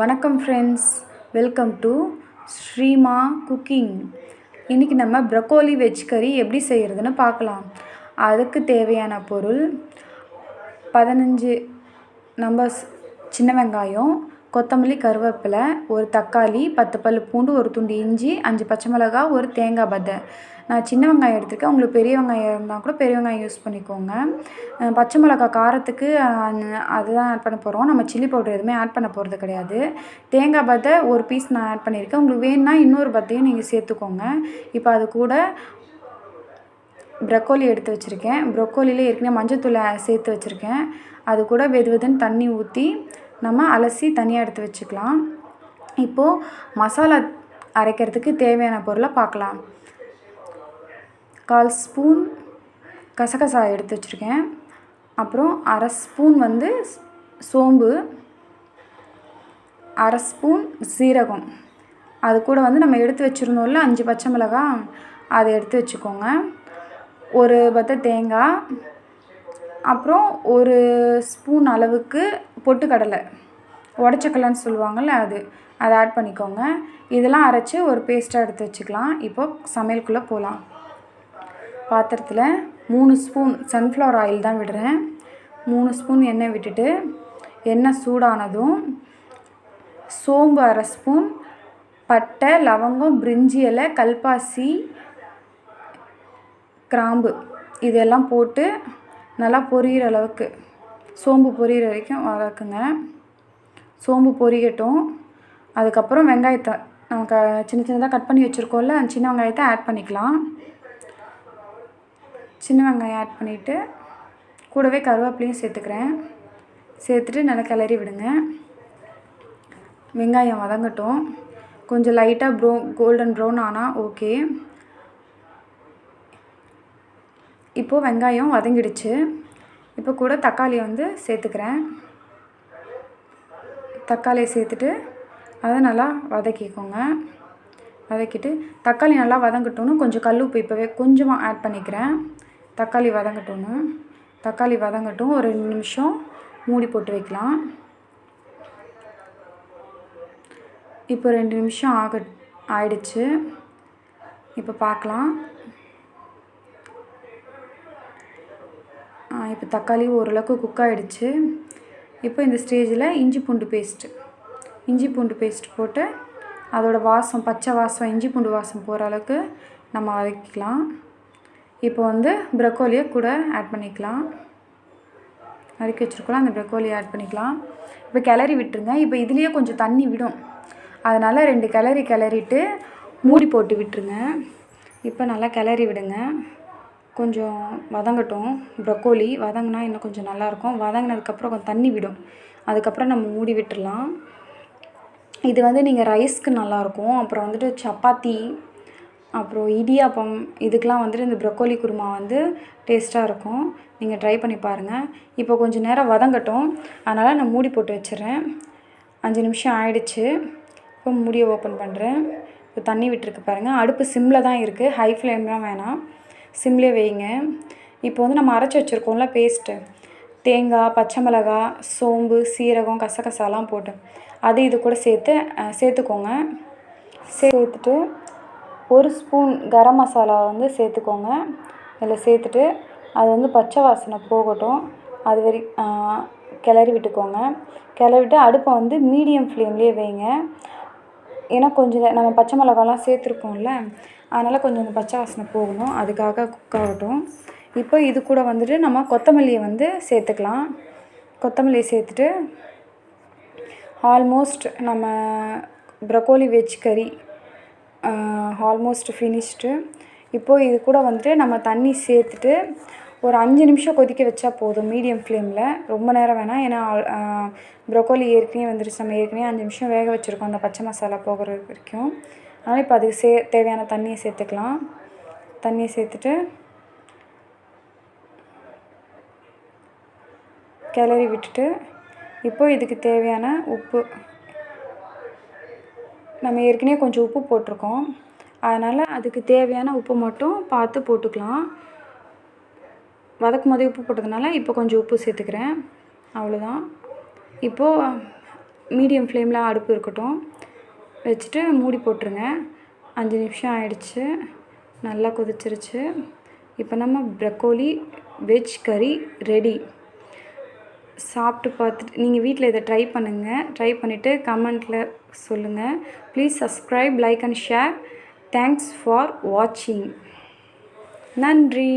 வணக்கம் friends welcome to Shrima cooking இன்றைக்கி நம்ம ப்ரக்கோலி வெஜ் கறி எப்படி செய்கிறதுன்னு பார்க்கலாம். அதுக்கு தேவையான பொருள் பதினஞ்சு நம்ம சின்ன வெங்காயம் கொத்தமல்லி கருவேப்பிலை ஒரு தக்காளி பத்து பல் பூண்டு ஒரு துண்டு இஞ்சி அஞ்சு பச்சை மிளகா ஒரு தேங்காய் பதை நான் சின்ன வெங்காயம் எடுத்திருக்கேன். உங்களுக்கு பெரிய வெங்காயம் இருந்தால் கூட பெரிய வெங்காயம் யூஸ் பண்ணிக்கோங்க. பச்சை மிளகாய் காரத்துக்கு அதுதான் ஆட் பண்ண போகிறோம் நம்ம சில்லி பவுடர் எதுவுமே ஆட் பண்ண போகிறது கிடையாது. தேங்காய் பதை ஒரு பீஸ் நான் ஆட் பண்ணியிருக்கேன் உங்களுக்கு வேணும்னா இன்னொரு பத்தையும் நீங்கள் சேர்த்துக்கோங்க. இப்போ அது கூட ப்ரக்கோலி எடுத்து வச்சுருக்கேன். ப்ரொக்கோலியில் ஏற்கனவே மஞ்சத்தூளை சேர்த்து வச்சுருக்கேன். அது கூட வெது வெதுன்னு தண்ணி ஊற்றி நம்ம அலசி தனியாக எடுத்து வச்சுக்கலாம். இப்போது மசாலா அரைக்கிறதுக்கு தேவையான பொருளை பார்க்கலாம். கால் ஸ்பூன் கசகசா எடுத்து வச்சுருக்கேன். அப்புறம் அரை ஸ்பூன் வந்து சோம்பு. அரை ஸ்பூன் சீரகம். அது கூட வந்து நம்ம எடுத்து வச்சுருந்தோம்ல அஞ்சு பச்சை மிளகாய் அதை எடுத்து வச்சுக்கோங்க. ஒரு பத்த தேங்காய். அப்புறம் ஒரு ஸ்பூன் அளவுக்கு பொட்டுக்கடலை உடச்சக்கடலைன்னு சொல்லுவாங்கள்ல அது அதை ஆட் பண்ணிக்கோங்க. இதெல்லாம் அரைச்சி ஒரு பேஸ்ட்டாக எடுத்து வச்சுக்கலாம். இப்போ சமையலுக்குள்ளே போகலாம் பாத்திரத்தில் மூணு ஸ்பூன் சன்ஃப்ளவர் ஆயில் தான் விடுறேன். மூணு ஸ்பூன் எண்ணெய் விட்டுட்டு எண்ணெய் சூடானதும் சோம்பு அரை ஸ்பூன் பட்டை லவங்கம் பிரிஞ்சி இலை கல்பாசி கிராம்பு இதெல்லாம் போட்டு நல்லா பொரியிற அளவுக்கு சோம்பு பொரியிற வரைக்கும் வதக்குங்க சோம்பு பொரியட்டும். அதுக்கப்புறம் வெங்காயத்தை நம்ம க சின்ன சின்னதாக கட் பண்ணி வச்சுருக்கோம்ல அந்த சின்ன வெங்காயத்தை ஆட் பண்ணிக்கலாம். சின்ன வெங்காயம் ஆட் பண்ணிவிட்டு கூடவே கருவேப்பிலையும் சேர்த்துக்கிறேன். சேர்த்துட்டு நல்லா கிளறி விடுங்க. வெங்காயம் வதங்கட்டும். கொஞ்சம் லைட்டாக ப்ரௌ கோல்டன் ப்ரௌன் ஆனால் ஓகே இப்போது வெங்காயம் வதங்கிடுச்சு. இப்போ கூட தக்காளியை வந்து சேர்த்துக்கிறேன். தக்காளியை சேர்த்துட்டு அதை நல்லா வதக்கிக்கோங்க. வதக்கிட்டு தக்காளி நல்லா வதங்கட்டோன்னு கொஞ்சம் கல் உப்பு இப்போவே கொஞ்சமாக ஆட் பண்ணிக்கிறேன். தக்காளி வதங்கட்டோன்னு தக்காளி வதங்கட்டும். ஒரு ரெண்டு நிமிஷம் மூடி போட்டு வைக்கலாம். இப்போ ரெண்டு நிமிஷம் ஆக ஆயிடுச்சு. இப்போ பார்க்கலாம். இப்போ தக்காளி ஓரளவுக்கு குக் ஆகிடுச்சு இப்போ இந்த ஸ்டேஜில் இஞ்சி பூண்டு பேஸ்ட்டு இஞ்சி பூண்டு பேஸ்ட் போட்டு அதோட வாசம் பச்சை வாசம் இஞ்சி பூண்டு வாசம் போகிற அளவுக்கு நம்ம வதக்கிக்கலாம். இப்போ வந்து ப்ரக்கோலியை கூட ஆட் பண்ணிக்கலாம். நறுக்கி வச்சுருக்கலாம் அந்த ப்ரக்கோலி ஆட் பண்ணிக்கலாம். இப்போ கிளறி விட்டுருங்க. இப்போ இதுலேயே கொஞ்சம் தண்ணி விடும். அதனால் ரெண்டு கிளறி கிளறிட்டு மூடி போட்டு விட்டுருங்க. இப்போ நல்லா கிளறி விடுங்க. கொஞ்சம் வதங்கட்டும். ப்ரக்கோலி வதங்கினா இன்னும் கொஞ்சம் நல்லாயிருக்கும் வதங்கினதுக்கப்புறம் கொஞ்சம் தண்ணி விடும். அதுக்கப்புறம் நம்ம மூடி விட்டுடலாம். இது வந்து நீங்கள் ரைஸ்க்கு நல்லாயிருக்கும் அப்புறம் வந்துட்டு சப்பாத்தி அப்புறம் இடியாப்பம் இதுக்கெலாம் வந்துட்டு இந்த ப்ரொக்கோலி குருமா வந்து டேஸ்ட்டாக இருக்கும். நீங்கள் ட்ரை பண்ணி பாருங்கள் இப்போ கொஞ்சம் நேரம் வதங்கட்டும். அதனால் நான் மூடி போட்டு வச்சிடுறேன். அஞ்சு நிமிஷம் ஆயிடுச்சு. இப்போ மூடியை ஓப்பன் பண்ணுறேன் இப்போ தண்ணி விட்டுருக்கு பாருங்கள் அடுப்பு சிம்மில் தான் இருக்குது ஹை ஃப்ளேம்லாம் வேணாம். சிம்லேயே வைங்க இப்போ வந்து நம்ம அரைச்சி வச்சுருக்கோம்ல பேஸ்ட்டு தேங்காய் பச்சை மிளகாய் சோம்பு சீரகம் கசகசாலாம் போட்டு. அது இது கூட சேர்த்து சேர்த்துக்கோங்க. சேர்த்துட்டு ஒரு ஸ்பூன் கரம் மசாலா வந்து சேர்த்துக்கோங்க. அதில் சேர்த்துட்டு அது வந்து பச்சை வாசனை போகட்டும். அது வரை கிளறி விட்டுக்கோங்க. கிளறி விட்டு அடுப்பை வந்து மீடியம் ஃப்ளேம்லேயே வைங்க ஏன்னா கொஞ்சம் நம்ம பச்சை மிளகாலாம் சேர்த்துருக்கோம்ல அதனால் கொஞ்சம் அந்த பச்சை வாசனை போகணும். அதுக்காக குக் ஆகட்டும். இப்போ இது கூட வந்துட்டு நம்ம கொத்தமல்லியை வந்து சேர்த்துக்கலாம். கொத்தமல்லியை சேர்த்துட்டு ஆல்மோஸ்ட் நம்ம broccoli veg curry almost finished இப்போது இது கூட வந்துட்டு நம்ம தண்ணி சேர்த்துட்டு ஒரு அஞ்சு நிமிஷம் கொதிக்க வச்சா போதும் மீடியம் ஃப்ளேமில். ரொம்ப நேரம் வேணாம். ஏன்னா ப்ரொக்கோலி ஏற்கனவே வந்துருச்சு. நம்ம ஏற்கனவே அஞ்சு நிமிஷம் வேக வச்சுருக்கோம் அந்த பச்சை மசாலா போகிற வரைக்கும். அதனால் இப்போ அதுக்கு சே தேவையான தண்ணியை சேர்த்துக்கலாம். தண்ணியை சேர்த்துட்டு கிளறி விட்டுட்டு இப்போ இதுக்கு தேவையான உப்பு. நம்ம ஏற்கனவே கொஞ்சம் உப்பு போட்டிருக்கோம். அதனால் அதுக்கு தேவையான உப்பு மட்டும் பார்த்து போட்டுக்கலாம். வதக்கும் போதே உப்பு போட்டதுனால இப்போ கொஞ்சம் உப்பு சேர்த்துக்கிறேன். அவ்வளோதான். இப்போது மீடியம் ஃப்ளேமில் அடுப்பு இருக்கட்டும். வச்சுட்டு மூடி போட்டுருங்க. அஞ்சு நிமிஷம் ஆயிடுச்சு. நல்லா கொதிச்சிருச்சு. இப்போ நம்ம ப்ரக்கோலி வெஜ் கறி ரெடி. சாப்பிட்டு பார்த்துட்டு நீங்கள் வீட்டில் இதை ட்ரை பண்ணுங்கள் ட்ரை பண்ணிவிட்டு கமெண்ட்டில் சொல்லுங்கள் please subscribe like and share thanks for வாட்சிங் நன்றி.